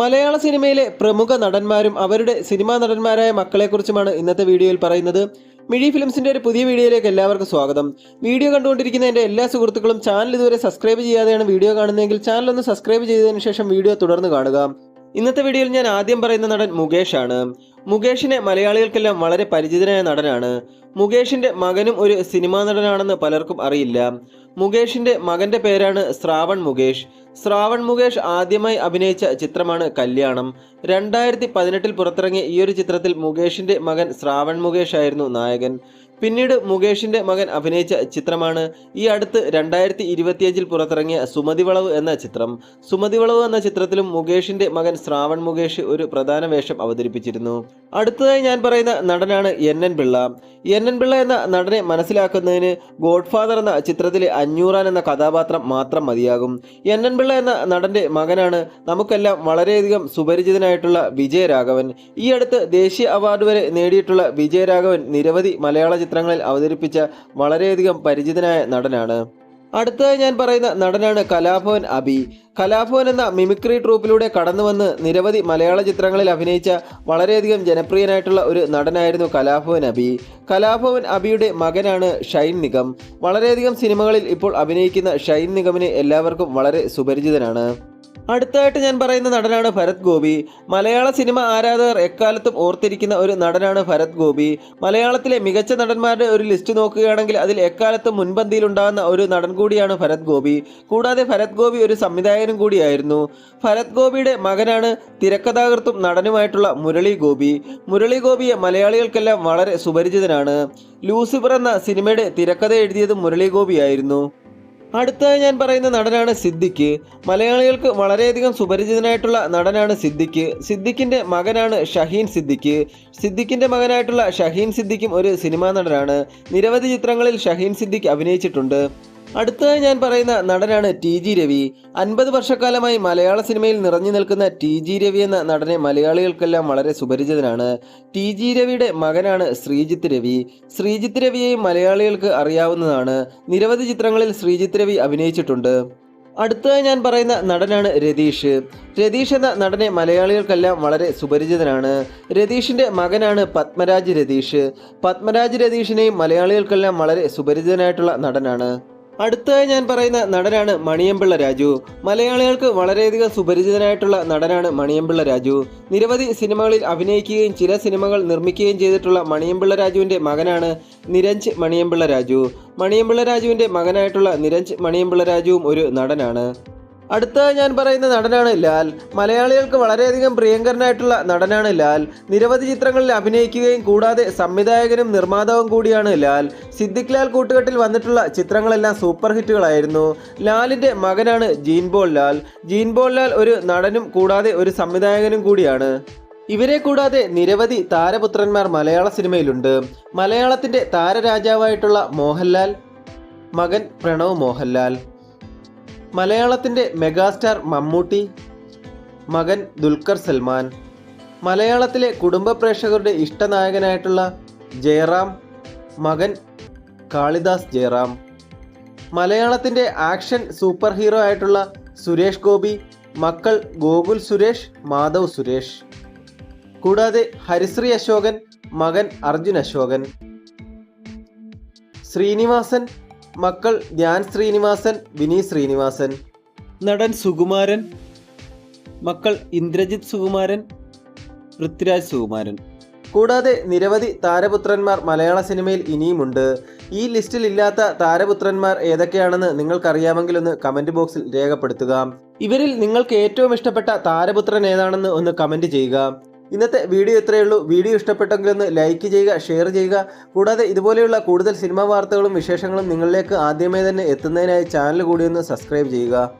മലയാള സിനിമയിലെ പ്രമുഖ നടന്മാരും അവരുടെ സിനിമാ നടന്മാരായ മക്കളെക്കുറിച്ചുമാണ് ഇന്നത്തെ വീഡിയോയിൽ പറയുന്നത്. മിഴി ഫിലിംസിന്റെ ഒരു പുതിയ വീഡിയോയിലേക്ക് എല്ലാവർക്കും സ്വാഗതം. വീഡിയോ കണ്ടുകൊണ്ടിരിക്കുന്ന എന്റെ എല്ലാ സുഹൃത്തുക്കളും ചാനൽ ഇതുവരെ സബ്സ്ക്രൈബ് ചെയ്യാതെയാണ് വീഡിയോ കാണുന്നതെങ്കിൽ ചാനൽ ഒന്ന് സബ്സ്ക്രൈബ് ചെയ്തതിനു ശേഷം വീഡിയോ തുടർന്ന് കാണുക. ഇന്നത്തെ വീഡിയോയിൽ ഞാൻ ആദ്യം പറയുന്ന നടൻ മുകേഷ് ആണ്. മുകേഷിനെ മലയാളികൾക്കെല്ലാം വളരെ പരിചിതനായ നടനാണ്. മുകേഷിന്റെ മകനും ഒരു സിനിമാ നടനാണെന്ന് പലർക്കും അറിയില്ല. മുകേഷിന്റെ മകന്റെ പേരാണ് ശ്രാവൺ മുകേഷ്. ശ്രാവൺ മുകേഷ് ആദ്യമായി അഭിനയിച്ച ചിത്രമാണ് കല്യാണം. രണ്ടായിരത്തി പതിനെട്ടിൽ പുറത്തിറങ്ങിയ ഈ ഒരു ചിത്രത്തിൽ മുകേഷിന്റെ മകൻ ശ്രാവൺ മുകേഷ് ആയിരുന്നു നായകൻ. പിന്നീട് മുകേഷിന്റെ മകൻ അഭിനയിച്ച ചിത്രമാണ് ഈ അടുത്ത് രണ്ടായിരത്തി ഇരുപത്തിയഞ്ചിൽ പുറത്തിറങ്ങിയ സുമതി വളവ് എന്ന ചിത്രം. സുമതി വളവ് എന്ന ചിത്രത്തിലും മുകേഷിന്റെ മകൻ ശ്രാവൺ മുകേഷ് ഒരു പ്രധാന വേഷം അവതരിപ്പിച്ചിരുന്നു. അടുത്തതായി ഞാൻ പറയുന്ന നടനാണ് N N Pillai. N N Pillai എന്ന നടനെ മനസ്സിലാക്കുന്നതിന് ഗോഡ്ഫാദർ എന്ന ചിത്രത്തിലെ അഞ്ഞൂറാൻ എന്ന കഥാപാത്രം മാത്രം മതിയാകും. എൻ എൻ പിള്ള എന്ന നടന്റെ മകനാണ് നമുക്കെല്ലാം വളരെയധികം സുപരിചിതനായിട്ടുള്ള വിജയരാഘവൻ. ഈ അടുത്ത് ദേശീയ അവാർഡ് വരെ നേടിയിട്ടുള്ള വിജയരാഘവൻ നിരവധി മലയാള ചിത്രങ്ങളിൽ അവതരിപ്പിച്ച വളരെയധികം പരിചിതനായ നടനാണ്. അടുത്തതായി ഞാൻ പറയുന്ന നടനാണ് കലാഭവൻ അബി. കലാഭവൻ എന്ന മിമിക്രി ട്രൂപ്പിലൂടെ കടന്നു വന്ന് നിരവധി മലയാള ചിത്രങ്ങളിൽ അഭിനയിച്ച വളരെയധികം ജനപ്രിയനായിട്ടുള്ള ഒരു നടനായിരുന്നു കലാഭവൻ അബി. കലാഭവൻ അബിയുടെ മകനാണ് ഷൈൻ നിഗം. വളരെയധികം സിനിമകളിൽ ഇപ്പോൾ അഭിനയിക്കുന്ന ഷൈൻ നിഗമിനെ എല്ലാവർക്കും വളരെ സുപരിചിതനാണ്. അടുത്തായിട്ട് ഞാൻ പറയുന്ന നടനാണ് ഭരത് ഗോപി. മലയാള സിനിമ ആരാധകർ എക്കാലത്തും ഓർത്തിരിക്കുന്ന ഒരു നടനാണ് ഭരത് ഗോപി. മലയാളത്തിലെ മികച്ച നടന്മാരുടെ ഒരു ലിസ്റ്റ് നോക്കുകയാണെങ്കിൽ അതിൽ എക്കാലത്തും മുൻപന്തിയിലുണ്ടാകുന്ന ഒരു നടൻ കൂടിയാണ് ഭരത് ഗോപി. കൂടാതെ ഭരത് ഗോപി ഒരു സംവിധായകനും കൂടിയായിരുന്നു. ഭരത് ഗോപിയുടെ മകനാണ് തിരക്കഥാകൃത്തും നടനുമായിട്ടുള്ള മുരളി ഗോപി. മുരളി ഗോപിയെ മലയാളികൾക്കെല്ലാം വളരെ സുപരിചിതനാണ്. ലൂസിഫർ എന്ന സിനിമയുടെ തിരക്കഥ എഴുതിയത് മുരളി ഗോപിയായിരുന്നു. അടുത്തതായി ഞാൻ പറയുന്ന നടനാണ് സിദ്ദിഖ്. മലയാളികൾക്ക് വളരെയധികം സുപരിചിതനായിട്ടുള്ള നടനാണ് സിദ്ദിഖ്. സിദ്ദിഖിന്റെ മകനാണ് ഷഹീൻ സിദ്ദിഖ്. സിദ്ദിഖിന്റെ മകനായിട്ടുള്ള ഷഹീൻ സിദ്ദിഖും ഒരു സിനിമാ നടനാണ്. നിരവധി ചിത്രങ്ങളിൽ ഷഹീൻ സിദ്ദിഖ് അഭിനയിച്ചിട്ടുണ്ട്. അടുത്തതായി ഞാൻ പറയുന്ന നടനാണ് ടി ജി രവി. അൻപത് വർഷക്കാലമായി മലയാള സിനിമയിൽ നിറഞ്ഞു നിൽക്കുന്ന ടി ജി രവി എന്ന നടനെ മലയാളികൾക്കെല്ലാം വളരെ സുപരിചിതനാണ്. ടി ജി രവിയുടെ മകനാണ് ശ്രീജിത്ത് രവി. ശ്രീജിത്ത് രവിയെയും മലയാളികൾക്ക് അറിയാവുന്നതാണ്. നിരവധി ചിത്രങ്ങളിൽ ശ്രീജിത്ത് രവി അഭിനയിച്ചിട്ടുണ്ട്. അടുത്തതായി ഞാൻ പറയുന്ന നടനാണ് രതീഷ്. രതീഷ് എന്ന നടനെ മലയാളികൾക്കെല്ലാം വളരെ സുപരിചിതനാണ്. രതീഷിന്റെ മകനാണ് പത്മരാജ് രതീഷ്. പത്മരാജ് രതീഷിനെയും മലയാളികൾക്കെല്ലാം വളരെ സുപരിചിതനായിട്ടുള്ള നടനാണ്. അടുത്തതായി ഞാൻ പറയുന്ന നടനാണ് മണിയമ്പിള്ള രാജു. മലയാളികൾക്ക് വളരെയധികം സുപരിചിതനായിട്ടുള്ള നടനാണ് മണിയമ്പിള്ള രാജു. നിരവധി സിനിമകളിൽ അഭിനയിക്കുകയും ചില സിനിമകൾ നിർമ്മിക്കുകയും ചെയ്തിട്ടുള്ള മണിയമ്പിള്ള രാജുവിന്റെ മകനാണ് നിരഞ്ജ് മണിയമ്പിള്ള രാജു. മണിയമ്പിള്ള രാജുവിന്റെ മകനായിട്ടുള്ള നിരഞ്ജ് മണിയമ്പിള്ള രാജുവും ഒരു നടനാണ്. അടുത്ത ഞാൻ പറയുന്ന നടനാണ് ലാൽ. മലയാളികൾക്ക് വളരെയധികം പ്രിയങ്കരനായിട്ടുള്ള നടനാണ് ലാൽ. നിരവധി ചിത്രങ്ങളിൽ അഭിനയിക്കുകയും കൂടാതെ സംവിധായകനും നിർമ്മാതാവും കൂടിയാണ് ലാൽ. സിദ്ദിഖ് ലാൽ കൂട്ടുകെട്ടിൽ വന്നിട്ടുള്ള ചിത്രങ്ങളെല്ലാം സൂപ്പർ ഹിറ്റുകളായിരുന്നു. ലാലിന്റെ മകനാണ് ജീൻബോൾ ലാൽ. ജീൻബോൾ ലാൽ ഒരു നടനും കൂടാതെ ഒരു സംവിധായകനും കൂടിയാണ്. ഇവരെ കൂടാതെ നിരവധി താരപുത്രന്മാർ മലയാള സിനിമയിലുണ്ട്. മലയാളത്തിന്റെ താരരാജാവായിട്ടുള്ള മോഹൻലാൽ മകൻ പ്രണവ് മോഹൻലാൽ. മലയാളത്തിന്റെ മെഗാസ്റ്റാർ മമ്മൂട്ടി മകൻ ദുൽഖർ സൽമാൻ മലയാളത്തിലെ കുടുംബ പ്രേക്ഷകരുടെ ഇഷ്ടനായകനായിട്ടുള്ള ജയറാം മകൻ കാളിദാസ് ജയറാം മലയാളത്തിന്റെ ആക്ഷൻ സൂപ്പർ ഹീറോ ആയിട്ടുള്ള സുരേഷ് ഗോപി മക്കൾ ഗോകുൽ സുരേഷ് മാധവ് സുരേഷ്. കൂടാതെ ഹരിശ്രീ അശോകൻ മകൻ അർജുൻ അശോകൻ. ശ്രീനിവാസൻ മക്കൾ ധ്യാൻ ശ്രീനിവാസൻ വിനി ശ്രീനിവാസൻ. നടൻ സുകുമാരൻ മക്കൾ ഇന്ദ്രജിത് സുകുമാരൻ പൃഥ്വിരാജ് സുകുമാരൻ. കൂടാതെ നിരവധി താരപുത്രന്മാർ മലയാള സിനിമയിൽ ഇനിയുമുണ്ട്. ഈ ലിസ്റ്റിൽ ഇല്ലാത്ത താരപുത്രന്മാർ ഏതൊക്കെയാണെന്ന് നിങ്ങൾക്കറിയാമെങ്കിൽ ഒന്ന് കമന്റ് ബോക്സിൽ രേഖപ്പെടുത്തുക. ഇവരിൽ നിങ്ങൾക്ക് ഏറ്റവും ഇഷ്ടപ്പെട്ട താരപുത്രൻ ഏതാണെന്ന് ഒന്ന് കമന്റ് ചെയ്യുക. ഇന്നത്തെ വീഡിയോ ഇത്രയേ ഉള്ളൂ. വീഡിയോ ഇഷ്ടപ്പെട്ടെങ്കിൽ ഒന്ന് ലൈക്ക് ചെയ്യുക ഷെയർ ചെയ്യുക. കൂടാതെ ഇതുപോലെയുള്ള കൂടുതൽ സിനിമാ വാർത്തകളും വിശേഷങ്ങളും നിങ്ങളിലേക്ക് ആദ്യമേ തന്നെ എത്തുന്നതിനായി ചാനൽ കൂടി ഒന്ന് സബ്സ്ക്രൈബ് ചെയ്യുക.